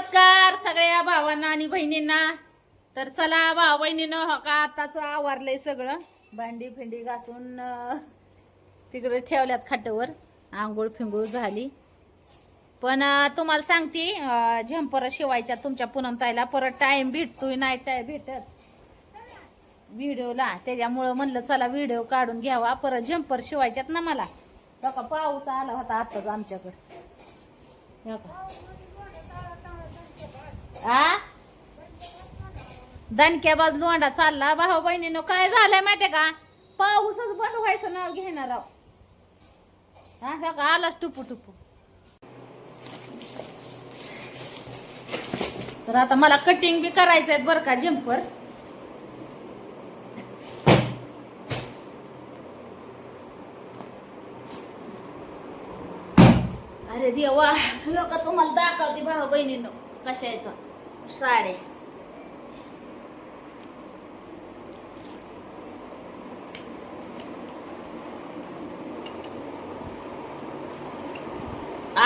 नमस्कार सगळ्या भावांना आणि बहिणींना. तर चला भाव बहिणीनं हो का आताच आवारलंय सगळं. भांडी फिंडी घासून तिकडे ठेवल्यात खाटवर. आंघोळ फिंगोळ झाली. पण तुम्हाला सांगते झंपर शिवायच्या तुमच्या पुनम ताईला परत टाइम भेटतोय नाही टाइम भेटत. व्हिडिओला. त्याच्यामुळं म्हणलं चला व्हिडिओ काढून घ्यावा. परत झंपर शिवायच्यात ना मला. बघा पाऊस आला होता आताच आमच्याकडे. आ? दणक्या बाजू लोंडा चालला. भाऊ बहिणीनं काय झालंय माहितीये का? पाऊसच बंद व्हायचं नाव घेणार आहो. का आलाच टुपू टुपू? तर आता मला कटिंग बी करायचंय बरं का जम्पर अरे देवा लोक तुम्हाला दाखवते भाऊ बहिणीनं कशा येतं साड्या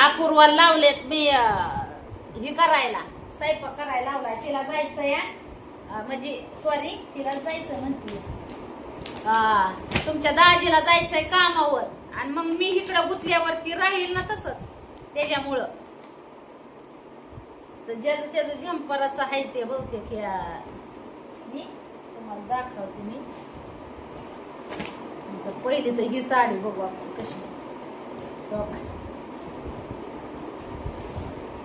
अपूर्वा लावलेत मी हे करायला. स्वयंपाक करायला लावलाय तिला जायचं या म्हणजे सॉरी तिला जायचं म्हणते. तुमच्या दाजीला जायचंय कामावर. आणि मग मी इकडं गुतल्यावरती राहील ना तसंच. त्याच्यामुळं. तर ज्याचं त्याचं झंपराचं आहे ते बहुतेक या मी तुम्हाला दाखवते मी. तर पहिली तर ही साडी बघू आपण कशी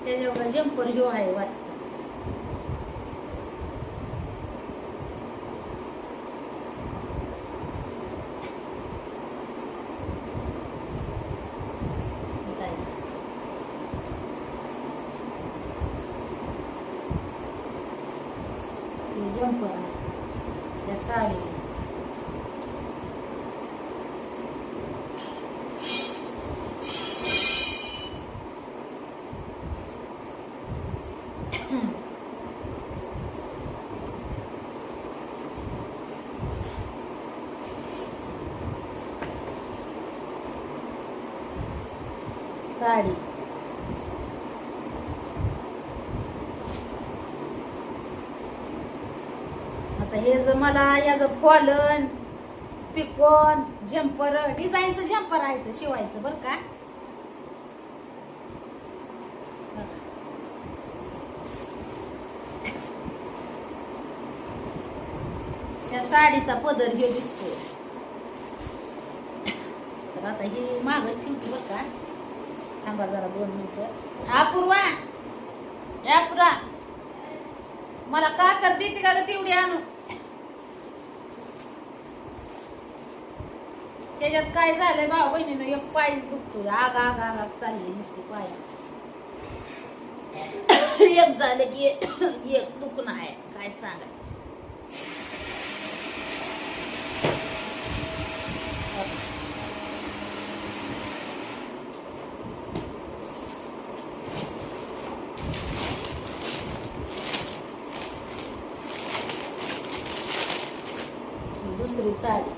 त्याच्यावर जम्पर ह्यो आहे वाटतं हे काय? हे जम्पर आहे त्या साडी साडी. आता हे जर मला याचं फॉलन पिकॉन जम्पर डिझाईनचं जम्पर आहे तर शिवायचं बरं का? त्या साडीचा पदर घेऊ दिसतोय. तर आता ही मागच ठेवते बरं का? थांबा जरा दोन मिनिटं हा, पूर्वा. या, पुरा. मला का कर देते का तेवढी आणू? त्याच्यात काय झालंय भाऊ बहिणीनं? एक पाय दुखतोय. आग आग आग आग चालली नुसती पाय. एक झालं की एक दुखणं आहे. काय सांगायचं? दुसरी साडी.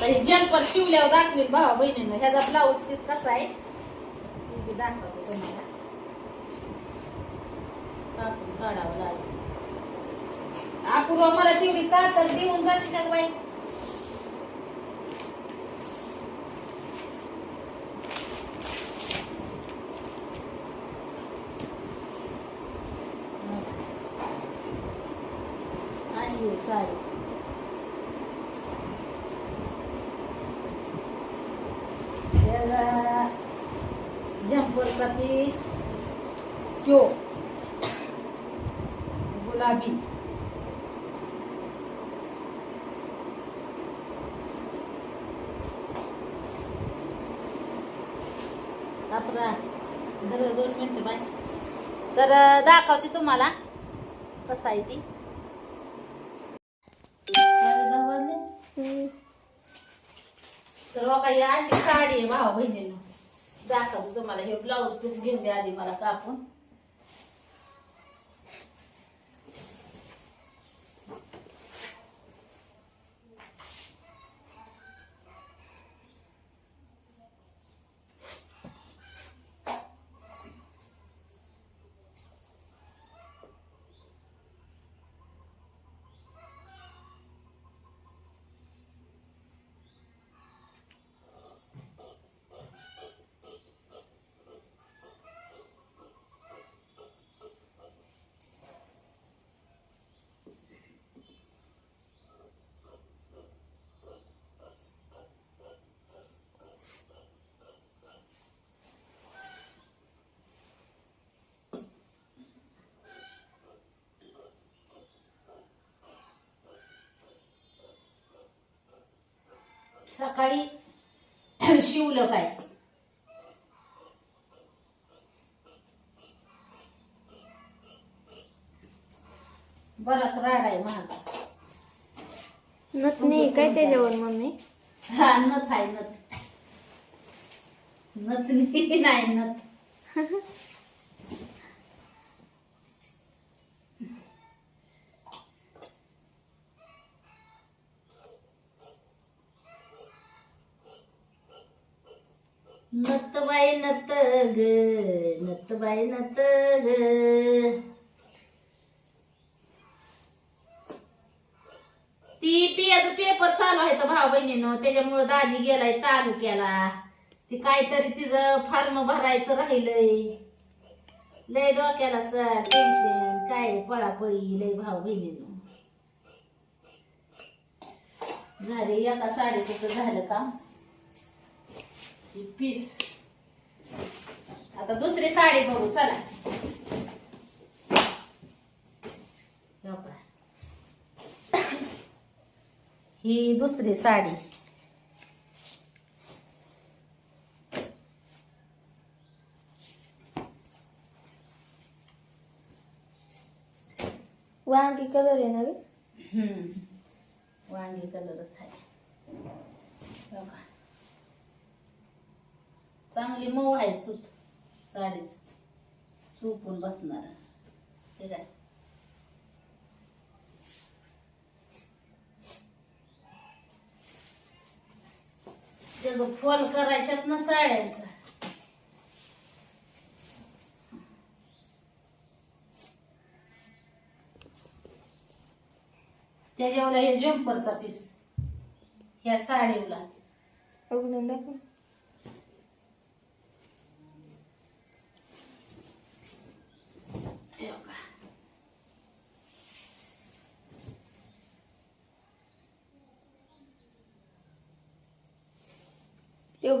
तर हे जम्पर शिवल्यावर दाखवेल भावा बहिणीनं. ह्याचा ब्लाऊज पीस कसा आहे? ती बी दाखवते तुम्हाला. कापून काढावं लागेल. अपूर्वा मला तेवढी कातर देऊन जाते का बाई. अशी आहे साडी. त्याला जम्परचा पीस क्यो गुलाबी. आपला दर दोन मिनटं बाय. तर दाखवते तुम्हाला कसं आहे ती. तर बघा ही अशी साडी आहे भावा बहिणीनं दाखवतो तुम्हाला हे ब्लाऊज पीस घेऊन द्या आधी मला कापून. सकाळी शिवलं काय? बराच राड आहे महाग नथ नाही काय त्याच्यावर मम्मी? हा नथ आहे नथ. नथ नाही नाही नथ. ग नत बाई नत ग. ती पियाचं पेपर चालू आहे तर भाऊ बहिणीनं त्याच्यामुळं दाजी गेलाय तालुक्याला. ती काहीतरी तिचं फॉर्म भरायचं राहिलंय. लय डोक्याला सर टेन्शन काय पळापळी लय भाऊ बहिणीनं. झाले एका साडीचं झालं का पीस. आता दुसरी साडी करू चला हो? ही दुसरी साडी वांगी कलर आहे ना. वांगी कलरच आहे? चांगली मऊ आहे सूत साडीच चुकून बसणार. ठीक आहे त्याचं फॉल करायच्यात ना साड्यांचा. त्याच्यावर हे जम्परचा पीस ह्या साडीवला बघून दाखव.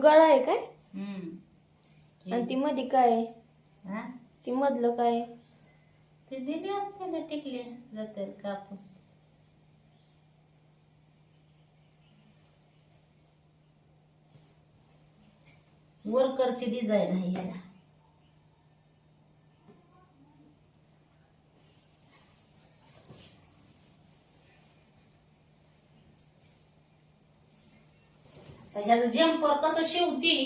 गळा आहे काय हम्म. आणि ती मध्ये काय आहे हा? ती मधलं काय आहे? ते दिले असते ना टिकले जातील कापून वर्करची डिझाईन आहे याला तर ह्याचं जम्पर कसं शिवती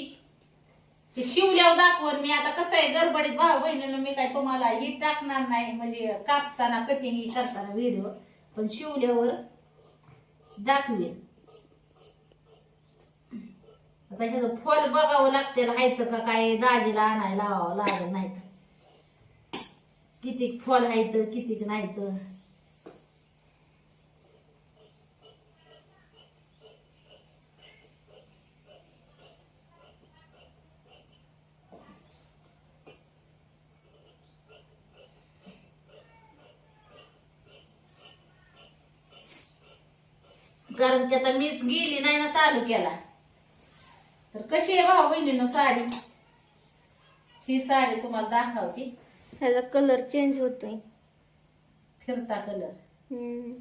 ते शिवल्यावर दाखवून. मी आता कसं आहे गडबडीत भाऊ बहिणीला मी काय तुम्हाला ही टाकणार नाही म्हणजे कापताना कटिंग ही करताना व्हिडिओ पण शिवल्यावर दाखवे आता ह्याचं फॉल बघावं लागते आहेत का काय? दाजीला आणायला लावावं लागेल नाहीत. किती फॉल आहेत किती नाहीत. कारण की आता मीच गेली नाही ना तालुक्याला. तर कशी आहे भाऊ बहिणीनं साडी? ही साडी तुम्हाला दाखवते. ह्याचा कलर चेंज होतोय. फिरता कलर. हम्म.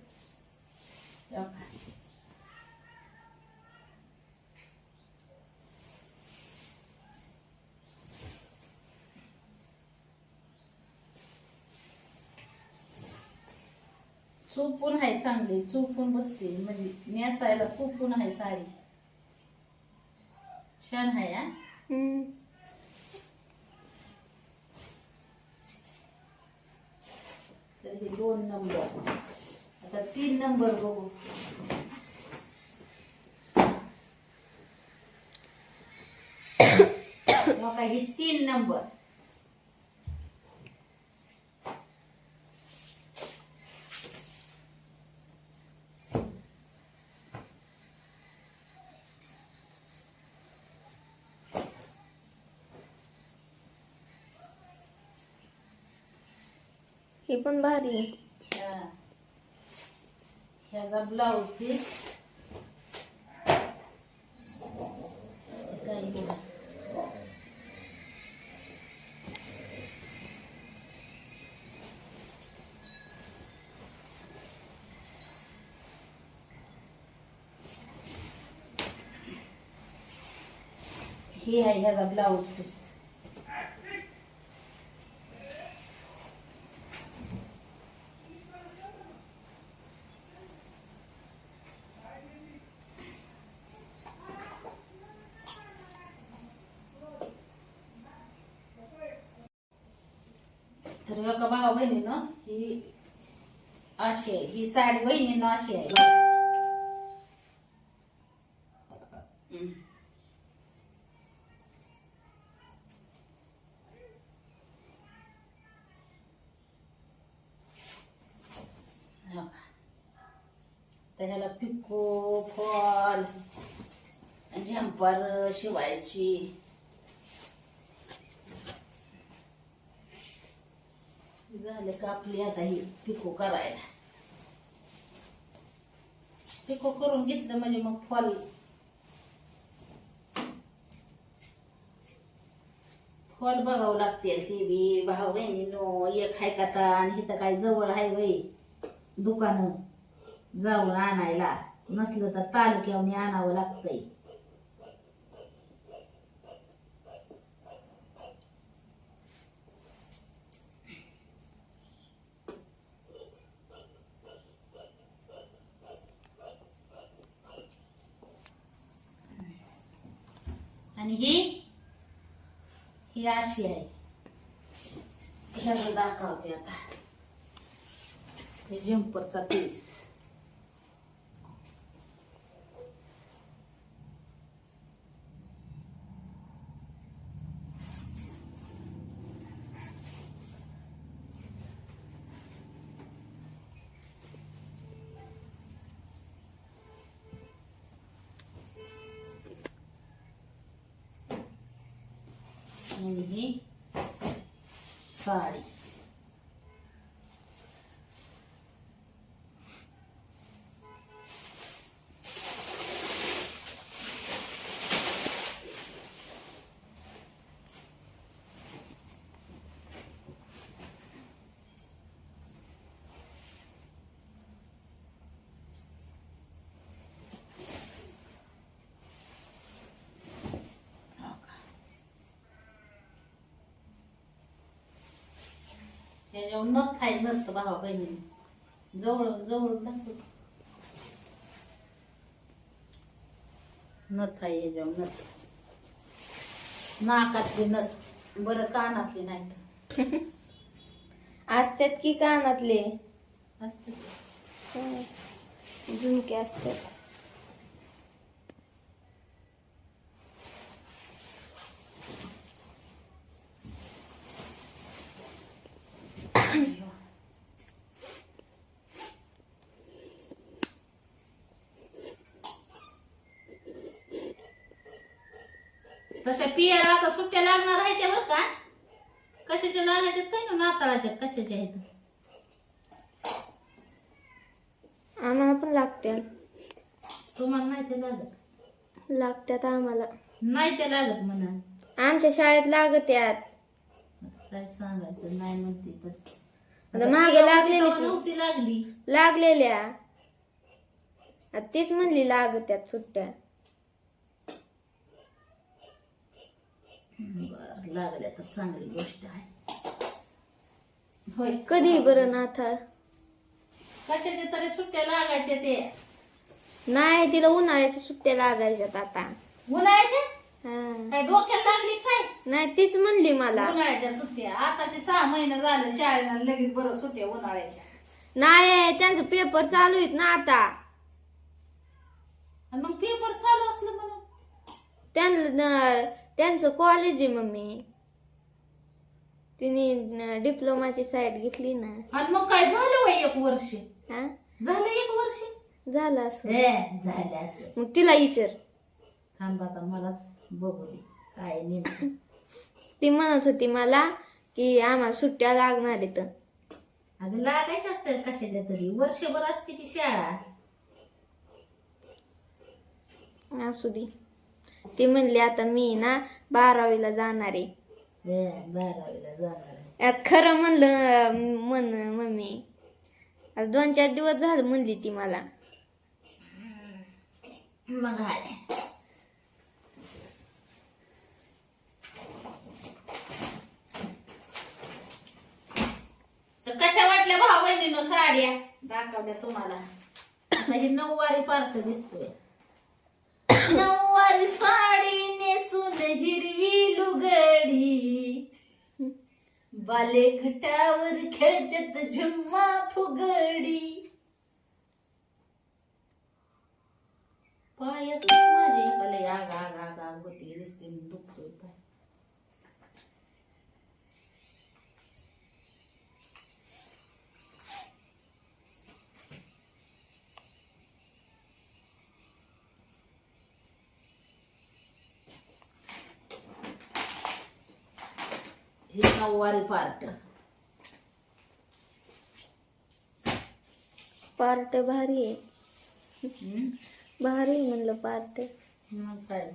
चुपून आहे चांगली चुपून बसते. म्हणजे नेसायला चुपून आहे साडी. छान आहे हा. तर हे दोन नंबर. आता तीन नंबर बघू ही तीन नंबर. हे पण भारी आहे. ह्याचा ब्लाऊज पीस हे आहे ह्याचा ब्लाऊज पीस तर एका भावा बहिणीनं ही अशी आहे ही साडी बहिणीनं अशी आहे तर ह्याला पिको फॉल झंपर शिवायची झाले का आपली आता ही पिको करायला. पिको करून घेतलं म्हणजे मग फॉल. फॉल बघावं लागते ते बी. भाऊ बहिणीनो एक हाय का आणि इथं काय जवळ आहे वय. दुकान जाऊन आणायला. नसलं तर तालुक्याने आणावं लागतंय आणि ही ही अशी आहे. ह्याला दाखवते आता. हे जम्परचा पीस त्याच्यावर नथ आहे नथ भावा बहिणी जवळून जवळून दाखव नथ आहे ह्याच्यावर नथ. नाकातली नथ. बरं कानातली नाही तर असतात की कानातले? असते हं. झुमके असतात तशा पियाला आता सुट्ट्या लागणार आहेत त्या बरं का कशाच्या लागायच्यात काय नाताळाच्या कशाच्या आहेत? आम्हाला पण लागतात तुम्हाला नाही ते लागत. लागतात आम्हाला. नाही ते लागत म्हणा आमच्या शाळेत लागत्यात. काय सांगायचं? नाही म्हणते पण. आता मागे लागलेली लागली. लागलेल्या. तीच म्हणली लागत्यात सुट्ट्या. बर लागल्या तर चांगली गोष्ट आहे. होय. कधी बरं नाथाळ कशाच्या तरी सुट्ट्या लागायच्या ते. नाही तिला उन्हाळ्याच्या सुट्ट्या लागायच्यात आता. उन्हाळ्याच्या? हा. काय डोक्याला लागली काय? नाही तीच म्हणली मला. उन्हाळ्याच्या सुट्ट्या. आताचे सहा महिने झाले शाळेला लगेच बरं सुट्ट्या उन्हाळ्याच्या. नाही त्यांचं पेपर चालू आहेत ना आता. आणि मग पेपर चालू असलं म्हणून? त्यांना त्यांचं कॉलेज आहे मम्मी. तिने डिप्लोमाची साईड घेतली ना. आणि मग काय झालं वय एक वर्ष? हा? झालं एक वर्ष? झालं असं. झालं असं. मग तिला विचार. थांब आता मलाच बघू दे. काय नेमकं. ती म्हणत होती मला की आम्हाला सुट्ट्या लागणार आहेत. अगं लागायच्या असतात कशाच्या तरी. वर्षभर असते ती शाळा. असू दे. ती म्हणली आता मी ना बारावीला जाणार आहे. खरं म्हणलं म्हण मम्मी. आता दोन चार दिवस झालं म्हणली ती मला. मग कशा वाटल्या भाऊ बहिणीनो साड्या? दाखवल्या तुम्हाला. हे नऊवारी पार्थ दिसतोय. नऊवारी साडी नेसून हिरवी फुगडी बाले घटावर खेळतात झुम्मा फुगडी. पायात माझे इकडे आग आग आग आग होती दिसते दुखतोय पाय. हे नऊवारी पार्ट. पार्ट भारी आहे. भारी आहे म्हणलं पार्ट. मग काय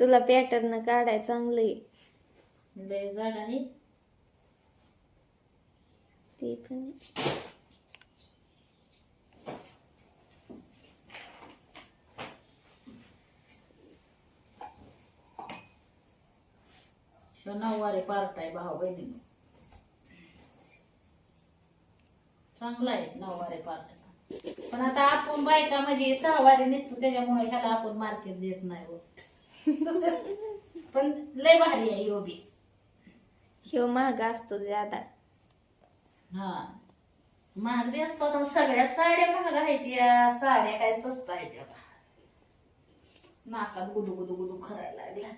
तुला पॅटर्न काढाय चांगलं आहे. लय झाड आहे. ते पण आहे. नऊवारी पार्ट आहे भाऊ बहिणी चांगला आहे नऊवारी पार्ट. पण आता आपण बायका म्हणजे सहावारी निसतो त्याच्यामुळे ह्याला आपण मार्केट देत नाही हो. पण लय भारी आहे ह्यो बी. ह्यो महाग असतो ज्यादा हा. महाग बी असतो तर सगळ्या साड्या महाग आहेत या साड्या काय स्वस्त आहेत या. नाकात गुदू गुदू गुदू खरायला लागल्या.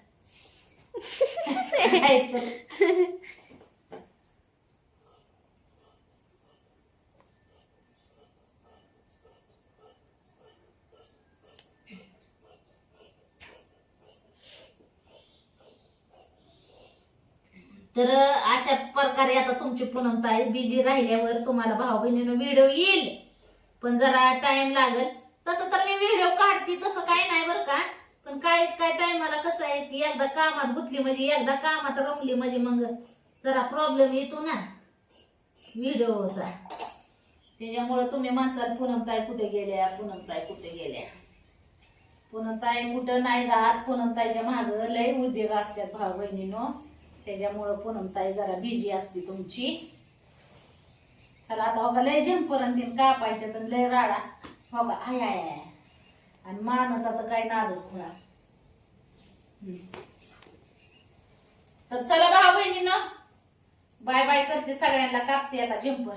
तर. अशा प्रकारे आता तुमची पूनमताई बिझी राहिल्यावर तुम्हाला भाऊ बहिणीनं व्हिडिओ येईल पण जरा टाइम लागेल तसं तर मी व्हिडिओ काढते तसं काही नाही काय काय काय टायमाला कसं आहे की एकदा कामात गुतली म्हणजे एकदा कामात रमली म्हणजे मग जरा प्रॉब्लेम येतो ना. व्हिडिओचा त्याच्यामुळं तुम्ही माणसाला पूनमताई कुठे गेल्या? पुनमताई कुठे गेल्या? पूनमताई कुठं नाही जात. पूनमताईच्या माग लय उद्योग असतात भाऊ बहिणीनो. त्याच्यामुळं पूनमताई जरा बिझी असते तुमची. चला आता हो बघा लय जंपर्यंत कापायच्या तर लय राडा. हो बघा आय आय आय. आणि माणूस आता काय नादच खुळा. तर चला भाऊ बहिणीनं बाय बाय करते सगळ्यांना. कापते आता जंपर